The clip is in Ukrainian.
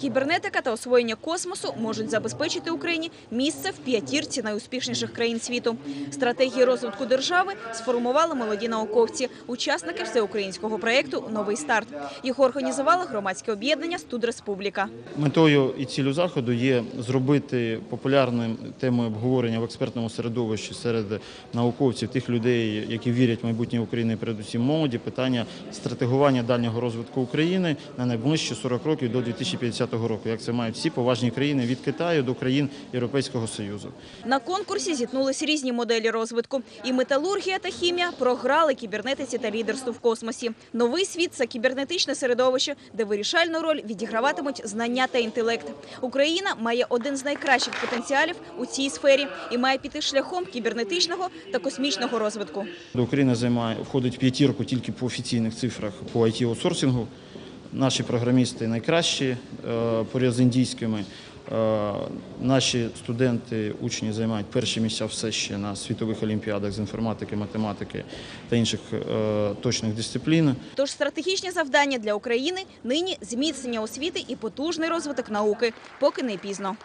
Кібернетика та освоєння космосу можуть забезпечити Україні місце в п'ятірці найуспішніших країн світу. Стратегії розвитку держави сформували молоді науковці, учасники всеукраїнського проєкту Новий старт. Його організувало громадське об'єднання Студ Республіка. Метою і цілю заходу є зробити популярним темою обговорення в експертному середовищі серед науковців, тих людей, які вірять в майбутнє України, передусім молоді, питання стратегування дальнього розвитку України на найближчі 40 років до 2050 року, як це мають всі поважні країни від Китаю до країн Європейського Союзу. На конкурсі зіткнулись різні моделі розвитку. І металургія та хімія програли кібернетиці та лідерству в космосі. Новий світ – це кібернетичне середовище, де вирішальну роль відіграватимуть знання та інтелект. Україна має один з найкращих потенціалів у цій сфері і має піти шляхом кібернетичного та космічного розвитку. Україна займає входить в п'ятірку тільки по офіційних цифрах по it аутсорсингу Наші програмісти найкращі е, поряд з індійськими. Е, Наші студенти, учні займають перші місця все ще на світових олімпіадах з інформатики, математики та інших е, точних дисциплін. Тож стратегічні завдання для України нині – зміцнення освіти і потужний розвиток науки, поки не пізно.